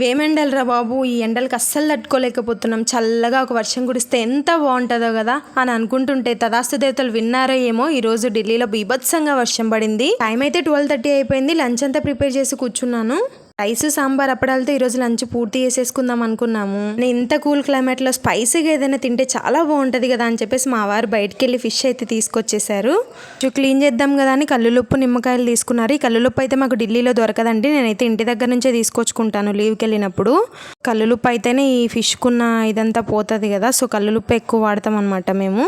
వేమెండలరా బాబు? ఈ ఎండలకు అస్సలు తట్టుకోలేకపోతున్నాం. చల్లగా ఒక వర్షం కురిస్తే ఎంత బాగుంటుందో కదా అని అనుకుంటుంటే తదాస్తు దేవతలు విన్నారో ఏమో ఈ రోజు ఢిల్లీలో బీభత్సంగా వర్షం పడింది. టైం అయితే ట్వెల్వ్ థర్టీ అయిపోయింది. లంచ్ అంతా ప్రిపేర్ చేసి కూర్చున్నాను. రైస్ సాంబార్ అప్పడాలతో ఈరోజు లంచ్ పూర్తి చేసేసుకుందాం అనుకున్నాము. నేను ఇంత కూల్ క్లైమేట్లో స్పైసీగా ఏదైనా తింటే చాలా బాగుంటుంది కదా అని చెప్పేసి మా వారు బయటికి వెళ్ళి ఫిష్ అయితే తీసుకొచ్చేసారు. క్లీన్ చేద్దాం కదా అని కల్లులుప్పు నిమ్మకాయలు తీసుకున్నారు. ఈ కల్లులుప్పు అయితే మాకు ఢిల్లీలో దొరకదండి. నేనైతే ఇంటి దగ్గర నుంచే తీసుకొచ్చుకుంటాను లీవ్కి వెళ్ళినప్పుడు కల్లులుప్పు అయితేనే ఈ ఫిష్కున్న ఇదంతా పోతుంది కదా సో కల్లులుప్పు ఎక్కువ వాడతాం అనమాట మేము.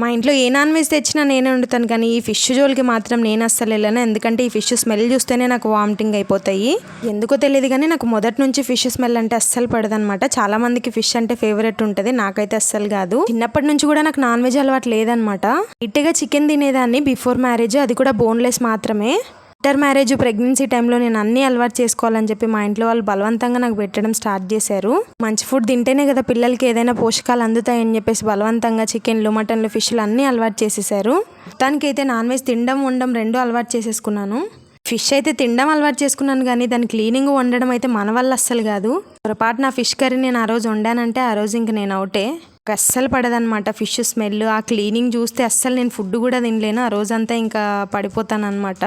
మా ఇంట్లో ఏ నాన్ వెజ్ తెచ్చినా నేనే వండుతాను కానీ ఈ ఫిష్ జోలికి మాత్రం నేను అస్సలు వెళ్ళను. ఎందుకంటే ఈ ఫిష్ స్మెల్ చూస్తేనే నాకు వామిటింగ్ అయిపోతాయి. ఎందుకో తెలియదు కానీ నాకు మొదటి నుంచి ఫిష్ స్మెల్ అంటే అస్సలు పడదనమాట. చాలా మందికి ఫిష్ అంటే ఫేవరెట్ ఉంటుంది నాకైతే అస్సలు కాదు. చిన్నప్పటి నుంచి కూడా నాకు నాన్ వెజ్ అలవాటు లేదనమాట. ఇట్టిగా చికెన్ తినేదాన్ని బిఫోర్ మ్యారేజ్ అది కూడా బోన్లెస్ మాత్రమే. ఆఫ్టర్ మ్యారేజ్ ప్రెగ్నెన్సీ టైంలో నేను అన్ని అలవాటు చేసుకోవాలని చెప్పి మా ఇంట్లో వాళ్ళు బలవంతంగా నాకు పెట్టడం స్టార్ట్ చేశారు. మంచి ఫుడ్ తింటేనే కదా పిల్లలకి ఏదైనా పోషకాలు అందుతాయని చెప్పేసి బలవంతంగా చికెన్లు మటన్లు ఫిష్లు అన్నీ అలవాటు చేసేసారు మొత్తానికైతే నాన్ వెజ్ తినడం ఉండడం రెండూ అలవాటు చేసేసుకున్నాను. ఫిష్ అయితే తినడం అలవాటు చేసుకున్నాను కానీ దాని క్లీనింగ్ వండడం అయితే మన వల్ల అస్సలు కాదు. పొరపాటు నా ఫిష్ కర్రీ నేను ఆ రోజు వండానంటే ఆ రోజు ఇంక నేను అవుటే. అస్సలు పడదనమాట ఫిష్ స్మెల్. ఆ క్లీనింగ్ చూస్తే అస్సలు నేను ఫుడ్ కూడా తినలేను. ఆ రోజంతా ఇంకా పడిపోతానమాట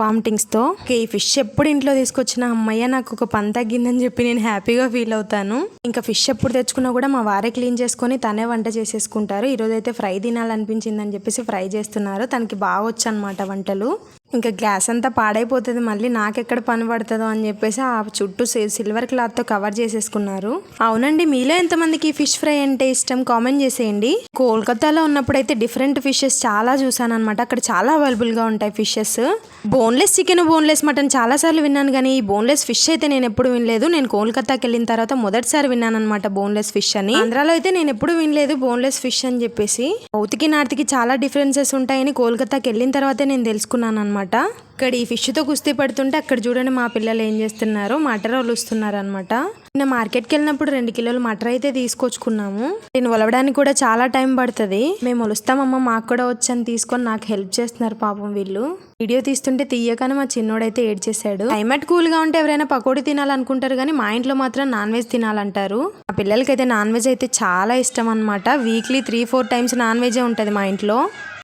వామిటింగ్స్తో. ఈ ఫిష్ ఎప్పుడు ఇంట్లో తీసుకొచ్చిన అమ్మయ్య నాకు ఒక పని తగ్గిందని చెప్పి నేను హ్యాపీగా ఫీల్ అవుతాను. ఇంకా ఫిష్ ఎప్పుడు తెచ్చుకున్నా కూడా మా వారే క్లీన్ చేసుకొని తనే వంట చేసేసుకుంటారు. ఈరోజు అయితే ఫ్రై తినాలనిపించిందని చెప్పేసి ఫ్రై చేస్తున్నారు. తనకి బాగా వచ్చు అనమాట వంటలు. ఇంకా గ్లాస్ అంతా పాడైపోతుంది మళ్ళీ నాకెక్కడ పని పడుతుందో అని చెప్పేసి ఆ చుట్టూ సిల్వర్ క్లాత్తో కవర్ చేసేసుకున్నారు. అవునండి మీలో ఎంతమందికి ఫిష్ ఫ్రై అంటే ఇష్టం? కామెంట్ చేసేయండి. కోల్కతాలో ఉన్నప్పుడు అయితే డిఫరెంట్ ఫిషెస్ చాలా చూసాను అనమాట అక్కడ చాలా అవైలబుల్గా ఉంటాయి fishes boneless chicken boneless mutton చాలా సార్లు విన్నాను కానీ ఈ బోన్లెస్ ఫిష్ అయితే నేను ఎప్పుడు వినలేదు. నేను కోల్కతాకి వెళ్ళిన తర్వాత మొదటిసారి విన్నాను అనమాట బోన్లెస్ ఫిష్ అని. ఆంధ్రాలో అయితే నేను ఎప్పుడు వినలేదు బోన్లెస్ ఫిష్ అని చెప్పేసి. సౌత్కి నార్త్కి చాలా డిఫరెన్సెస్ ఉంటాయని కోల్కతాకి వెళ్ళిన తర్వాతే నేను తెలుసుకున్నాను అనమాట ఇక్కడ ఈ ఫిష్తో కుస్తీ పడుతుంటే అక్కడ చూడండి మా పిల్లలు ఏం చేస్తున్నారు మటర్ వలుస్తున్నారు అనమాట నిన్న మార్కెట్కి వెళ్ళినప్పుడు రెండు కిలోలు మటర్ అయితే తీసుకొచ్చుకున్నాము. నేను ఒలవడానికి కూడా చాలా టైం పడుతుంది. మేము ఒలుస్తామమ్మ మాకు కూడా వచ్చని తీసుకొని నాకు హెల్ప్ చేస్తున్నారు పాపం వీళ్ళు. వీడియో తీస్తుంటే తీయగానే మా చిన్నోడైతే ఏడ్చేశాడు. క్లైమేట్ కూల్గా ఉంటే ఎవరైనా పకోడీ తినాలనుకుంటారు కానీ మా ఇంట్లో మాత్రం నాన్ వెజ్ తినాలంటారు. మా పిల్లలకైతే నాన్ వెజ్ అయితే చాలా ఇష్టం అనమాట weekly three four times non వెజే ఉంటుంది మా ఇంట్లో.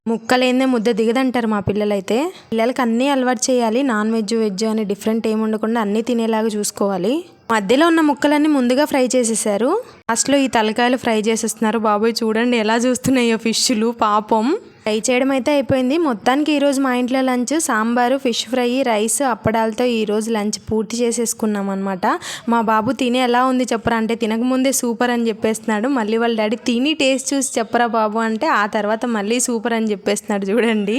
ముక్కలేందే ముద్ద దిగదంటారు మా పిల్లలైతే. పిల్లలకి అన్నీ అలవాటు చేయాలి. నాన్ వెజ్ వెజ్ అని డిఫరెంట్ ఏమి ఉండకుండా అన్నీ తినేలాగా చూసుకోవాలి. మధ్యలో ఉన్న ముక్కలన్నీ ముందుగా ఫ్రై చేసేసారు. లాస్ట్లో ఈ తలకాయలు ఫ్రై చేసేస్తున్నారు. బాబోయ్ చూడండి ఎలా చూస్తున్నాయో ఫిష్లు పాపం. ఫ్రై చేయడం అయితే అయిపోయింది. మొత్తానికి ఈరోజు మా ఇంట్లో lunch sambar fish fry rice అప్పడాలతో ఈరోజు లంచ్ పూర్తి చేసేసుకున్నాం అనమాట మా బాబు తిని ఎలా ఉంది చెప్పరా? అంటే తినకముందే సూపర్ అని చెప్పేస్తున్నాడు. మళ్ళీ వాళ్ళ డాడీ తిని టేస్ట్ చూసి చెప్పరా బాబు అంటే ఆ తర్వాత మళ్ళీ సూపర్ అని చెప్పేస్తున్నాడు చూడండి.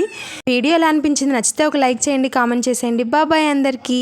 వీడియో ఎలా అనిపించింది నచ్చితే ఒక లైక్ చేయండి కామెంట్ చేసేయండి. బాబాయ్ అందరికీ.